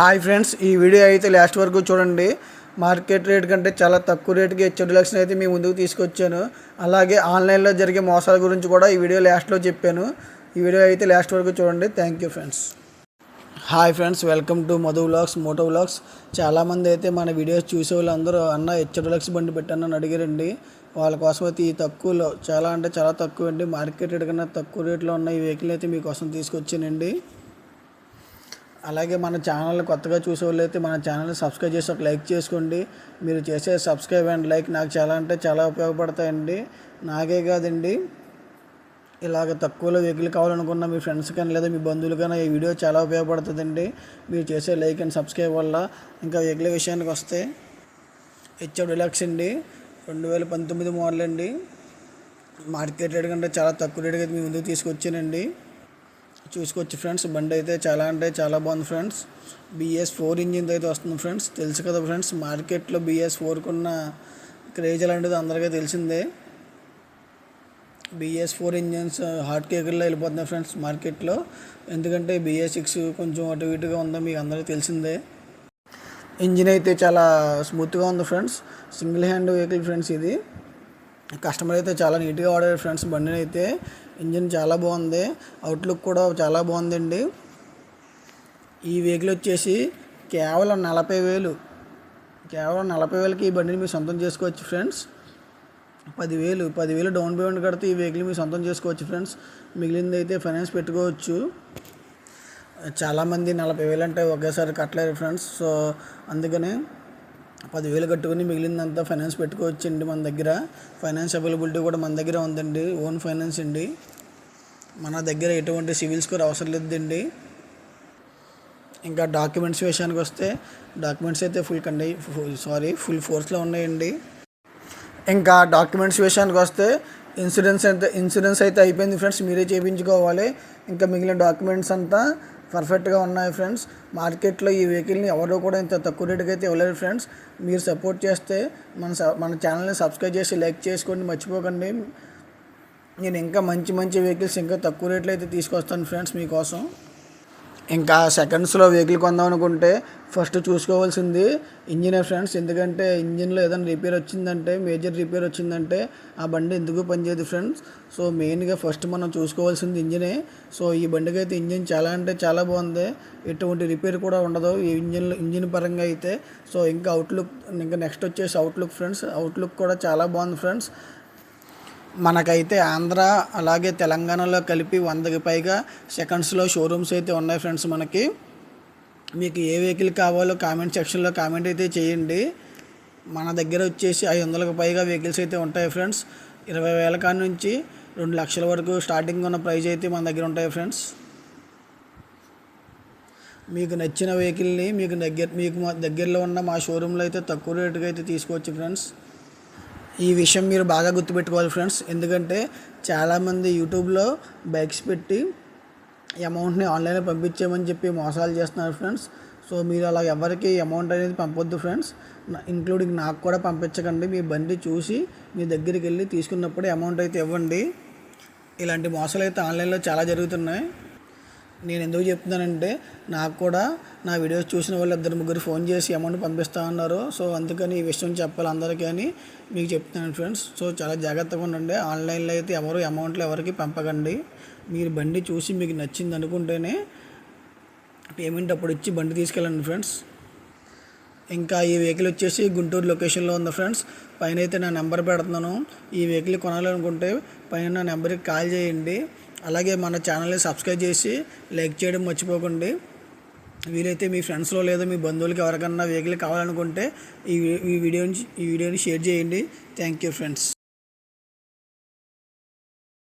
Hi friends ఈ video అయితే last వరకు చూడండి. మార్కెట్ రేట్ కంటే చాలా తక్కువ రేటుకి హెచ్ఎడ్ లక్ష్ని అయితే మీ ముందుకు తీసుకొచ్చాను. అలాగే ఆన్లైన్లో జరిగే మోసాల గురించి కూడా ఈ వీడియో లాస్ట్లో చెప్పాను. ఈ వీడియో అయితే లాస్ట్ వరకు చూడండి. Thank you friends hi friends welcome to Madhu vlogs moto vlogs చాలామంది అయితే మన వీడియోస్ చూసే వాళ్ళందరూ అన్న హెచ్ఎడ్ లక్స్ బండి పెట్టాను అని అడిగారండి. వాళ్ళ కోసం అయితే ఈ తక్కువలో చాలా అంటే చాలా తక్కువ అండి. మార్కెట్ రేట్ కన్నా తక్కువ రేట్లో ఉన్న ఈ వెహికల్ అయితే మీకోసం తీసుకొచ్చానండి. అలాగే మన ఛానల్ కొత్తగా చూసే అయితే మన ఛానల్ని సబ్స్క్రైబ్ చేసి ఒక లైక్ చేసుకోండి. మీరు చేసే సబ్స్క్రైబ్ అండ్ లైక్ నాకు చాలా అంటే చాలా ఉపయోగపడతాయండి. నాకే కాదండి. ఇలాగ తక్కువలో వెహికల్ కావాలనుకున్న మీ ఫ్రెండ్స్ కానీ లేదా మీ బంధువులు కానీ ఈ వీడియో చాలా ఉపయోగపడుతుందండి. మీరు చేసే లైక్ అండ్ సబ్స్క్రైబ్ వల్ల ఇంకా వెహికల్ విషయానికి వస్తే హెచ్ఎఫ్ డిలక్స్ అండి. రెండు వేల పంతొమ్మిది మోడల్ అండి. మార్కెట్ రేట్ కంటే చాలా తక్కువ రేటుకి అయితే మీ ముందుకు తీసుకొచ్చానండి. చూసుకోవచ్చు ఫ్రెండ్స్. బండి అయితే చాలా అంటే చాలా బాగుంది ఫ్రెండ్స్. బిఎస్ ఫోర్ ఇంజిన్ అయితే వస్తుంది ఫ్రెండ్స్. తెలుసు కదా ఫ్రెండ్స్ మార్కెట్లో బిఎస్ ఫోర్కున్న క్రేజ్ అలాంటిది అందరికీ తెలిసిందే. బిఎస్ ఫోర్ ఇంజిన్స్ హార్ట్ కేకుల్లో వెళ్ళిపోతున్నాయి ఫ్రెండ్స్ మార్కెట్లో. ఎందుకంటే బిఎస్ సిక్స్ కొంచెం అటు ఇటుగా ఉందో మీకు అందరికీ తెలిసిందే. ఇంజిన్ అయితే చాలా స్మూత్గా ఉంది friends. Single hand vehicle friends ఇది. కస్టమర్ అయితే చాలా నీట్గా వాడారు ఫ్రెండ్స్ బండిని అయితే. ఇంజిన్ చాలా బాగుంది. అవుట్లుక్ కూడా చాలా బాగుందండి. ఈ వెహికల్ వచ్చేసి కేవలం నలభై వేలు. కేవలం నలభై వేలకి ఈ బండిని మీరు సొంతం చేసుకోవచ్చు ఫ్రెండ్స్ పదివేలు పదివేలు డౌన్ పేమెంట్ కడితే ఈ వెహికల్ మీరు సొంతం చేసుకోవచ్చు ఫ్రెండ్స్ మిగిలింది అయితే ఫైనాన్స్ పెట్టుకోవచ్చు. చాలామంది నలభై వేలు అంటే ఒకేసారి కట్టలేరు ఫ్రెండ్స్ సో అందుకని పదివేలు కట్టుకుని మిగిలిందంతా ఫైనాన్స్ పెట్టుకోవచ్చండి మన దగ్గర. ఫైనాన్స్ అవైలబిలిటీ కూడా మన దగ్గర ఉందండి. ఓన్ ఫైనాన్స్ అండి. మన దగ్గర ఎటువంటి సివిల్ స్కోర్ అవసరం లేదండి. ఇంకా డాక్యుమెంట్స్ విషయానికి వస్తే డాక్యుమెంట్స్ అయితే ఫుల్ కండి సారీ ఫుల్ ఫోర్స్లో ఉన్నాయండి. ఇంకా డాక్యుమెంట్స్ విషయానికి వస్తే ఇన్సూరెన్స్ అయితే ఇన్సూరెన్స్ అయితే అయిపోయింది ఫ్రెండ్స్ మీరే చేయించుకోవాలి. ఇంకా మిగిలిన డాక్యుమెంట్స్ అంతా పర్ఫెక్ట్గా ఉన్నాయి ఫ్రెండ్స్. మార్కెట్లో ఈ వెహికల్ని ఎవరు కూడా ఇంత తక్కువ రేటుకి అయితే ఇవ్వలేరు ఫ్రెండ్స్. మీరు సపోర్ట్ చేస్తే మన మన ఛానల్ని సబ్స్క్రైబ్ చేసి లైక్ చేసుకోండి మర్చిపోకండి. నేను ఇంకా మంచి మంచి వెహికల్స్ ఇంకా తక్కువ రేట్లో అయితే తీసుకొస్తాను ఫ్రెండ్స్ మీకోసం. ఇంకా సెకండ్స్లో వెహికల్ కొందాం అనుకుంటే ఫస్ట్ చూసుకోవాల్సింది ఇంజిన్ ఫ్రెండ్స్. ఎందుకంటే ఇంజిన్లో ఏదైనా రిపేర్ వచ్చిందంటే మేజర్ రిపేర్ వచ్చిందంటే ఆ బండి ఎందుకు పనిచేయదు ఫ్రెండ్స్? సో మెయిన్గా ఫస్ట్ మనం చూసుకోవాల్సింది ఇంజినే. సో ఈ బండికి అయితే ఇంజిన్ చాలా అంటే చాలా బాగుంది. ఎటువంటి రిపేర్ కూడా ఉండదు ఈ ఇంజిన్ ఇంజిన్ పరంగా అయితే. సో ఇంకా అవుట్లుక్ ఇంకా నెక్స్ట్ వచ్చేసి అవుట్లుక్ ఫ్రెండ్స్. అవుట్లుక్ కూడా చాలా బాగుంది ఫ్రెండ్స్. మనకైతే ఆంధ్ర అలాగే తెలంగాణలో కలిపి వందకి పైగా సెకండ్స్లో షోరూమ్స్ అయితే ఉన్నాయి ఫ్రెండ్స్ మనకి. మీకు ఏ వెహికల్ కావాలో కామెంట్ సెక్షన్లో కామెంట్ అయితే చేయండి. మన దగ్గర వచ్చేసి ఐదు వందలకు పైగా వెహికల్స్ అయితే ఉంటాయి ఫ్రెండ్స్. ఇరవై వేల కాడ నుంచి రెండు లక్షల వరకు స్టార్టింగ్ ఉన్న ప్రైజ్ అయితే మన దగ్గర ఉంటాయి ఫ్రెండ్స్. మీకు నచ్చిన వెహికల్ని మీకు దగ్గర మీకు మా దగ్గరలో ఉన్న మా షోరూంలో అయితే తక్కువ రేటుగా అయితే తీసుకోవచ్చు ఫ్రెండ్స్. ఈ విషయం మీరు బాగా గుర్తుపెట్టుకోవాలి ఫ్రెండ్స్. ఎందుకంటే చాలామంది యూట్యూబ్లో బైక్స్ పెట్టి అమౌంట్ని ఆన్లైన్లో పంపించేయమని చెప్పి మోసాలు చేస్తున్నారు ఫ్రెండ్స్. సో మీరు అలా ఎవరికి అమౌంట్ అనేది పంపొద్దు ఫ్రెండ్స్. ఇంక్లూడింగ్ నాకు కూడా పంపించకండి. మీ బండి చూసి మీ దగ్గరికి వెళ్ళి తీసుకున్నప్పుడు అమౌంట్ అయితే ఇవ్వండి. ఇలాంటి మోసాలు అయితే ఆన్లైన్లో చాలా జరుగుతున్నాయి. నేను ఎందుకు చెప్తున్నానంటే నాకు కూడా నా వీడియోస్ చూసిన వాళ్ళు ఇద్దరు ముగ్గురు ఫోన్ చేసి అమౌంట్ పంపిస్తా ఉన్నారు సో అందుకని ఈ విషయం చెప్పాలి అందరికీ అని మీకు చెప్తున్నాను ఫ్రెండ్స్. సో చాలా జాగ్రత్తగా ఉండండి. ఆన్లైన్లో అయితే ఎవరు అమౌంట్లు ఎవరికి పంపకండి. మీరు బండి చూసి మీకు నచ్చింది అనుకుంటేనే పేమెంట్ అప్పుడు ఇచ్చి బండి తీసుకెళ్ళండి ఫ్రెండ్స్. ఇంకా ఈ వెహికల్ వచ్చేసి గుంటూరు లొకేషన్లో ఉంది ఫ్రెండ్స్. పైన అయితే నా నెంబర్ పెడుతున్నాను. ఈ వెహికల్ కొనాలనుకుంటే పైన నా నెంబర్కి కాల్ చేయండి. అలాగే మన ఛానల్ని సబ్స్క్రైబ్ చేసి లైక్ చేయడం మర్చిపోకండి. వీలైతే మీ ఫ్రెండ్స్లో లేదా మీ బంధువులకి ఎవరికన్నా వెహికల్ కావాలనుకుంటే ఈ ఈ వీడియోని ఈ వీడియోని షేర్ చేయండి. Thank you friends.